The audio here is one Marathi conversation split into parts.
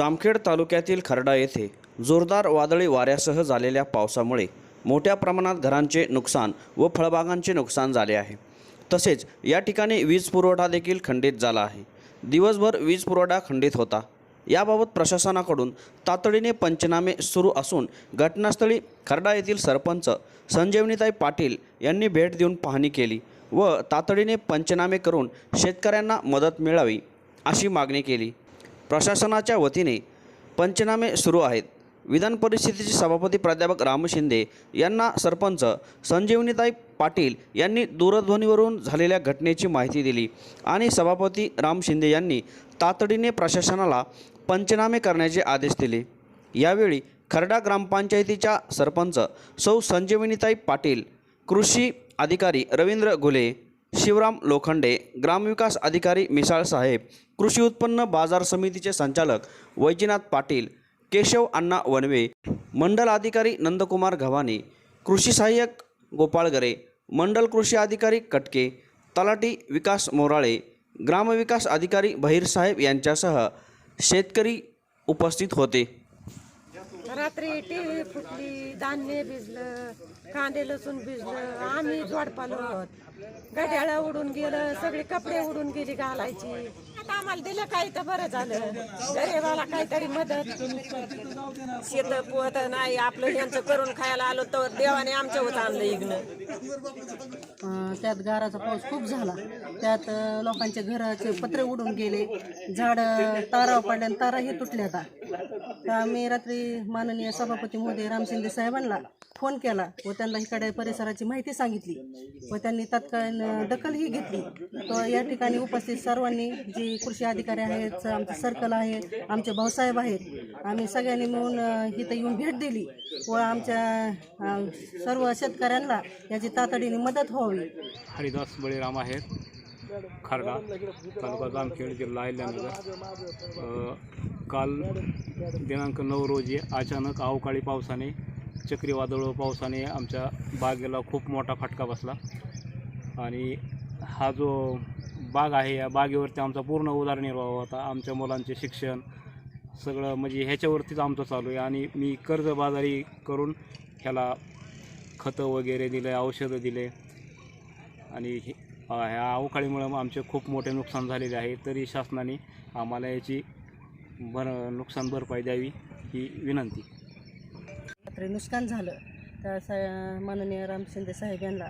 जामखेड तालुक्यातील खर्डा येथे जोरदार वादळी वाऱ्यासह झालेल्या पावसामुळे मोठ्या प्रमाणात घरांचे नुकसान व फळबागांचे नुकसान झाले आहे. तसेच या ठिकाणी वीज पुरवठा देखील खंडित झाला आहे. दिवसभर वीज पुरवठा खंडित होता. याबाबत प्रशासनाकडून तातडीने पंचनामे सुरू असून घटनास्थळी खर्डा येथील सरपंच संजीवनीताई पाटील यांनी भेट देऊन पाहणी केली व तातडीने पंचनामे करून शेतकऱ्यांना मदत मिळावी अशी मागणी केली. प्रशासनाच्या वतीने पंचनामे सुरू आहेत. विधान परिषदेचे सभापती प्राध्यापक राम शिंदे यांना सरपंच संजीवनीताई पाटील यांनी दूरध्वनीवरून झालेल्या घटनेची माहिती दिली आणि सभापती राम शिंदे यांनी तातडीने प्रशासनाला पंचनामे करण्याचे आदेश दिले. यावेळी खर्डा ग्रामपंचायतीच्या सरपंच सौ संजीवनीताई पाटील कृषी अधिकारी रवींद्र घुले शिवराम लोखंडे ग्रामविकास अधिकारी मिसाळ साहेब कृषी उत्पन्न बाजार समितीचे संचालक वैजनाथ पाटील केशव अण्णा वनवे मंडल अधिकारी नंदकुमार घवाने कृषी सहाय्यक गोपाळगरे मंडल कृषी अधिकारी कटके तलाटी विकास मोराळे ग्रामविकास अधिकारी बहिरसाहेब यांच्यासह शेतकरी उपस्थित होते. रात्री टीव्ही फुटली धान्य भिजलं कांदे लसूण भिजलं आम्ही झोडपालो आहोत. गड्याळा उडून गेलं सगळे कपडे उडून गेली घालायची. आता आम्हाला दिलं काही तर बरं झालं. गरीबाला काहीतरी मदत. शेत पोहत नाही आपलं यांचं करून खायला आलो तर देवाने आमच्या होत आणलं इग्न. अं, त्यात गाराचा पाऊस खूप झाला. त्यात अं, घराचे पत्रे उडून गेले. झाड तारा पडल्या ताराही तुटल्या आता तर आम्ही रात्री माननीय सभापती मोदी राम शिंदे साहेबांना फोन केला व त्यांना इकडे परिसराची माहिती सांगितली व त्यांनी तात्काळ दखलही घेतली. तर या ठिकाणी उपस्थित सर्वांनी जी कृषी अधिकारी आहेत आमचे सर्कल आहे आमचे भाऊसाहेब आहेत आम्ही सगळ्यांनी मिळून इथं येऊन भेट दिली व आमच्या सर्व शेतकऱ्यांना याची तातडीने मदत व्हावी. हरिदास बळीराम आहेत खरडा तालुका जामखेड जिल्हा अहिल्यानगर. काल दिनांक नऊ रोजी अचानक अवकाळी पावसाने चक्रीवादळ व पावसाने आमच्या बागेला खूप मोठा फटका बसला. आणि हा जो बाग आहे या बागेवरती आमचा पूर्ण उदरनिर्वाह होता. आमच्या मुलांचे शिक्षण सगळं म्हणजे ह्याच्यावरतीच आमचं चालू आहे. आणि मी कर्जबाजारी करून ह्याला खतं वगैरे दिले औषधं दिले. आणि हे- ह्या अवकाळीमुळं आमचे खूप मोठे नुकसान झालेले आहे. तरी शासनाने आम्हाला याची भर नुकसान भरपाई द्यावी ही विनंती. रात्री नुकसान झालं तर सा माननीय राम शिंदे साहेब यांना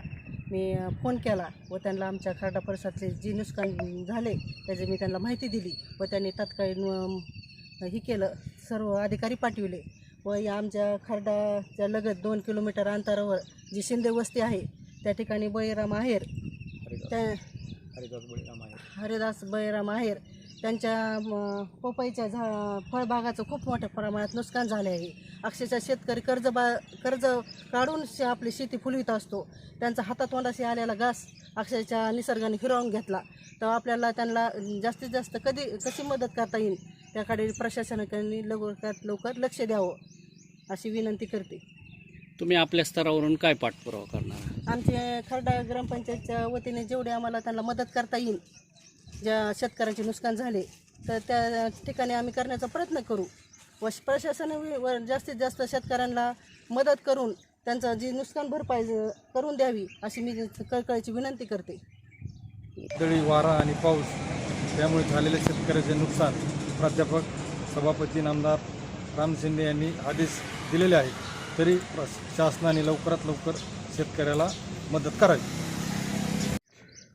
मी फोन केला व त्यांना आमच्या खर्डा परिसरातले जे नुकसान झाले त्याची मी त्यांना माहिती दिली व त्यांनी तात्काळ अ, हे केलं. सर्व अधिकारी पाठविले व या आमच्या खर्डाच्या लगत दोन किलोमीटर अंतरावर जी शिंदे वस्ती आहे त्या ठिकाणी बळीराम आहेर त्या हरिदास बळीराम आहे हरिदास बळीराम आहेर त्यांच्या पपईच्या झा फळबागाचं खूप मोठ्या प्रमाणात नुकसान झाले आहे अक्षरशः शेतकरी कर्ज बा कर्ज काढून शे- आपली शेती फुलवित असतो. त्यांचा हातातोंडाशी आलेला घास अक्षरशः निसर्गाने हिरावून घेतला. तर आपल्याला त्यांना जास्तीत जास्त कधी कशी मदत करता येईल? त्याकडे प्रशासनाकडे लवकरात लवकर लक्ष द्यावं अशी विनंती करते. तुम्ही आपल्या स्तरावरून काय पाठपुरावा करणार? आमचे खरडा ग्रामपंचायतच्या वतीने जेवढे आम्हाला त्यांना मदत करता येईल ज्या शेतकऱ्यांचे नुकसान झाले तर त्या ठिकाणी आम्ही करण्याचा प्रयत्न करू. व प्रशासनावर जास्तीत जास्त शेतकऱ्यांना मदत करून त्यांचं जी नुकसान भरपाई करून द्यावी अशी मी कळकळीची विनंती करते. दळी वारा आणि पाऊस त्यामुळे झालेले शेतकऱ्याचे नुकसान प्राध्यापक सभापती नामदार राम शिंदे यांनी आदेश दिलेले आहेत. तरी प्र- शासनाने लवकरात लवकर शेतकऱ्याला मदत करावी.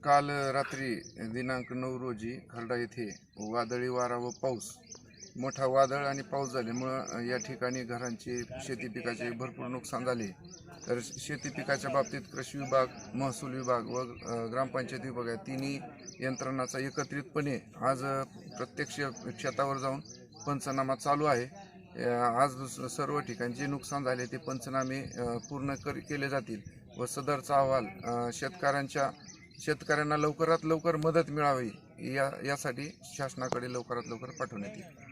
काल रात्री दिनांक नऊ रोजी खर्डा येथे वादळी वारा व पाऊस मोठा वादळ आणि पाऊस झाल्यामुळं या ठिकाणी घरांचे शेती पिकाचे भरपूर नुकसान झाले. तर शेती पिकाच्या बाबतीत कृषी विभाग महसूल विभाग व ग्रामपंचायत विभाग या तिन्ही यंत्रणाचा एकत्रितपणे आज प्रत्यक्ष शेतावर जाऊन पंचनामा चालू आहे. आज सर्व ठिकाणी जे नुकसान झाले ते पंचनामे पूर्ण कर केले जातील व सदरचा अहवाल शेतकऱ्यांच्या शेतकऱ्यांना लवकरात लवकर मदत मिळावी या यासाठी शासनाकडे लवकरात लवकर पाठवण्यात येईल.